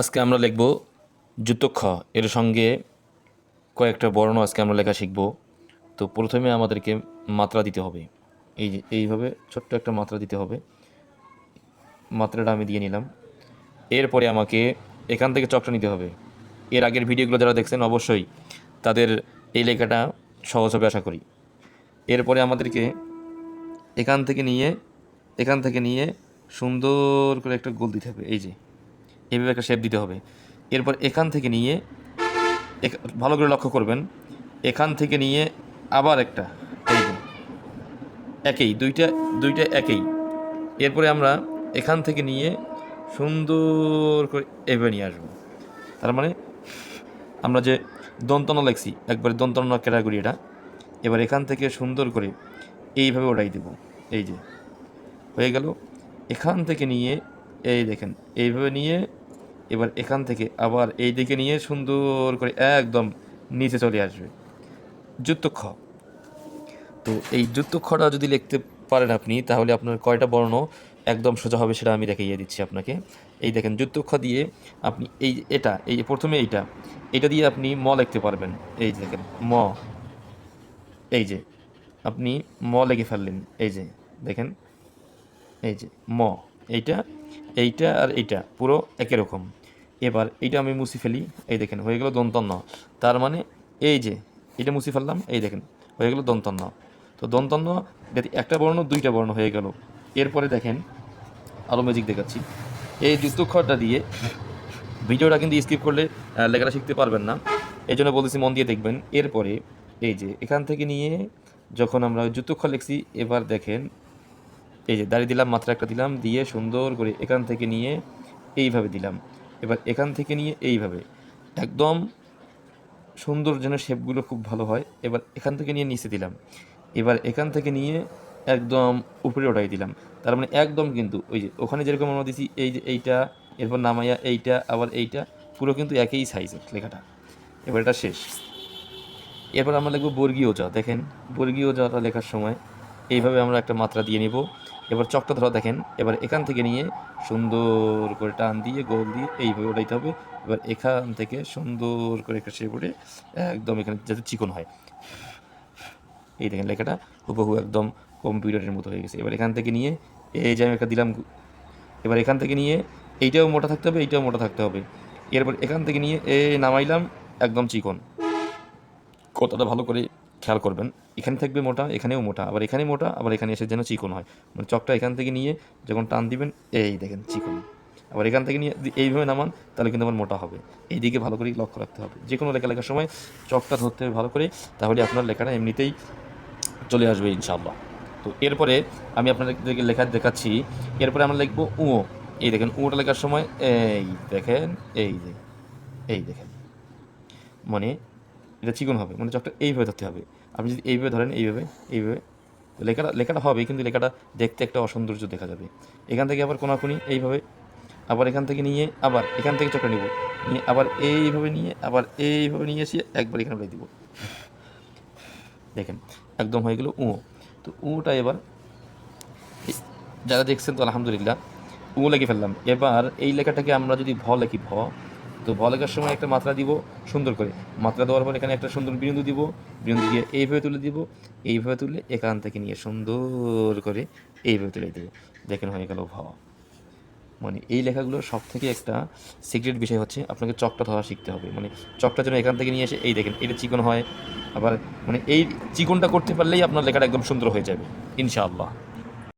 আজকে আমরা লিখব যুতক্ষ এর সঙ্গে কয়েকটা বর্ণ আজকে আমরা লেখা শিখব। তো প্রথমে আমাদেরকে মাত্রা দিতে হবে। এই এইভাবে ছোট্ট একটা মাত্রা দিতে হবে। মাত্রাটা আমি দিয়ে নিলাম। এরপরে আমাকে এখান থেকে চকটা নিতে হবে। এর আগের ভিডিওগুলো যারা দেখছেন, অবশ্যই তাদের এই লেখাটা সহজ হবে আশা করি। এরপরে আমাদেরকে এখান থেকে নিয়ে, এখান থেকে নিয়ে সুন্দর করে একটা গোল দিতে হবে। এই যে এইভাবে একটা শেপ দিতে হবে। এরপর এখান থেকে নিয়ে ভালো করে লক্ষ্য করবেন। এখান থেকে নিয়ে আবার একটা একই, দুইটা দুইটা একই। এরপরে আমরা এখান থেকে নিয়ে সুন্দর করে এভাবে নিয়ে আসব। তার মানে আমরা যে দন্তন লেখছি, একবারে দন্তন ক্যাটাগরি এটা, এবার এখান থেকে সুন্দর করে এইভাবে ওটাই দেব। এই যে, হয়ে গেল। এখান থেকে নিয়ে, এই দেখেন, এইভাবে নিয়ে এবার এখান থেকে আবার এই দিকে নিয়ে সুন্দর করে একদম নিচে চলে আসবে। যুক্তক্ষ তো এই যুক্তক্ষটা যদি লিখতে পারেন আপনি, তাহলে আপনার কয়টা বর্ণ একদম সোজা হবে সেটা আমি দেখাইয়ে দিচ্ছি আপনাকে। এই দেখেন যুক্তক্ষ দিয়ে আপনি এই এটা, এই প্রথমে এইটা, এটা দিয়ে আপনি ম লিখতে পারবেন। এই যে দেখেন, ম। এই যে, আপনি ম লিখে ফেললেন। এই যে, দেখেন, এই যে, ম। এইটা এইটা আর এইটা, পুরো একই রকম। এবার এইটা আমি মুছি ফেলি, এই দেখেন, হয়ে গেল দন্তন্য তার মানে এই যে, এটা মুছি ফেললাম, এই দেখেন, হয়ে গেল দন্তন্য তো দন্তন্য একটা বর্ণ, দুইটা বর্ণ হয়ে গেল। এরপরে দেখেন আরও ম্যাজিক দেখাচ্ছি। এই যুক্তক্ষরটা দিয়ে ভিডিওটা কিন্তু স্কিপ করলে লেখাটা শিখতে পারবেন না। এই জন্য বলতেছি মন দিয়ে দেখবেন। এরপরে এই যে, এখান থেকে নিয়ে যখন আমরা যুক্তক্ষর লিখছি, এবার দেখেন, এই যে, দাড়ি দিলাম, মাত্রা একটা দিলাম, দিয়ে সুন্দর করে এখান থেকে নিয়ে এইভাবে দিলাম। এবার এখান থেকে নিয়ে এইভাবে। একদম সুন্দর যেন শেপগুলো খুব ভালো হয়, এবার এখান থেকে নিয়ে নিচে দিলাম। এবার এখান থেকে নিয়ে একদম উপরে ওঠাই দিলাম। তার মানে একদম কিন্তু ওই যে ওখানে যেরকম আমরা দিছি, এই যে এইটা, এরপর নামাইয়া এইটা, আবার এইটা, পুরো কিন্তু একই সাইজের লেখাটা। এবার এটা শেষ। এরপর আমরা লিখব বর্গীয় জ দেখেন, বর্গীয় জটা লেখার সময় এইভাবে আমরা একটা মাত্রা দিয়ে নিব। এবার চকটা ধরা, দেখেন, এবার এখান থেকে নিয়ে সুন্দর করে টান দিয়ে, গোল দিয়ে এইভাবে ওঠাইতে হবে। এবার এখান থেকে সুন্দর করে একটা শেপ উঠে একদম এখানে যাতে চিকন হয়। এই দেখেন লেখাটা হুবহু একদম কম্পিউটারের মতো হয়ে গেছে। এবার এখান থেকে নিয়ে, এই যে আমি একটা দিলাম, এবার এখান থেকে নিয়ে এইটাও মোটা থাকতে হবে, এইটাও মোটা থাকতে হবে। এরপর এখান থেকে নিয়ে এ নামাইলাম, একদম চিকন। কতটা ভালো করে খেয়াল করবেন, এখানে থাকবে মোটা, এখানেও মোটা, আবার এখানে মোটা, আবার এখানে এসে যেন চিকন হয়। মানে চকটা এখান থেকে নিয়ে যখন টান দিবেন, এই দেখেন চিকন। আবার এখান থেকে নিয়ে এইভাবে নামান, তাহলে কিন্তু আমার মোটা হবে। এই দিকে ভালো করে লক্ষ্য রাখতে হবে। যে কোনো লেখা লেখার সময় চকটা ধরতে হবে ভালো করে, তাহলে আপনার লেখাটা এমনিতেই চলে আসবে ইনশাআল্লাহ। তো এরপরে আমি আপনাদেরকে লেখা দেখাচ্ছি। এরপরে আমরা লিখব উ। এই দেখেন, উঁটা লেখার সময় এই দেখেন, এই যে, এই দেখেন। মানে এটা চিকন হবে মানে চকটা এইভাবে ধরতে হবে। আপনি যদি এইভাবে ধরেন, এইভাবে এইভাবে লেখাটা লেখাটা হবে, কিন্তু লেখাটা দেখতে একটা অসৌন্দর্য দেখা যাবে। এখান থেকে আবার কোনাকুনি এইভাবে, আবার এখান থেকে নিয়ে আবার এখান থেকে চকটা নিব, নিয়ে আবার এইভাবে নিয়ে, আবার এইভাবে নিয়ে এসে একবার এখানে বলে দিব। দেখেন, একদম হয়ে গেল উ। তো উঁটা এবার যারা দেখছেন তো আলহামদুলিল্লাহ, উ লেখে ফেললাম। এবার এই লেখাটাকে আমরা যদি ভ, লেখি ভ তো ভ লেখার সময় একটা মাত্রা দিব সুন্দর করে। মাত্রা দেওয়ার পর এখানে একটা সুন্দর বিন্দু দিব। বিন্দু দিয়ে এইভাবে তুলে দিব। এইভাবে তুলে এখান থেকে নিয়ে সুন্দর করে এইভাবে তুলে দেবো। দেখেন হয়ে গেল ভ। মানে এই লেখাগুলো সব থেকে একটা সিক্রেট বিষয় হচ্ছে আপনাকে চকটা ধরা শিখতে হবে। মানে চকটা যেন এখান থেকে নিয়ে এসে, এই দেখেন, এটা চিকন হয়। আবার মানে এই চিকনটা করতে পারলেই আপনার লেখাটা একদম সুন্দর হয়ে যাবে। ইনশাআল্লাহ।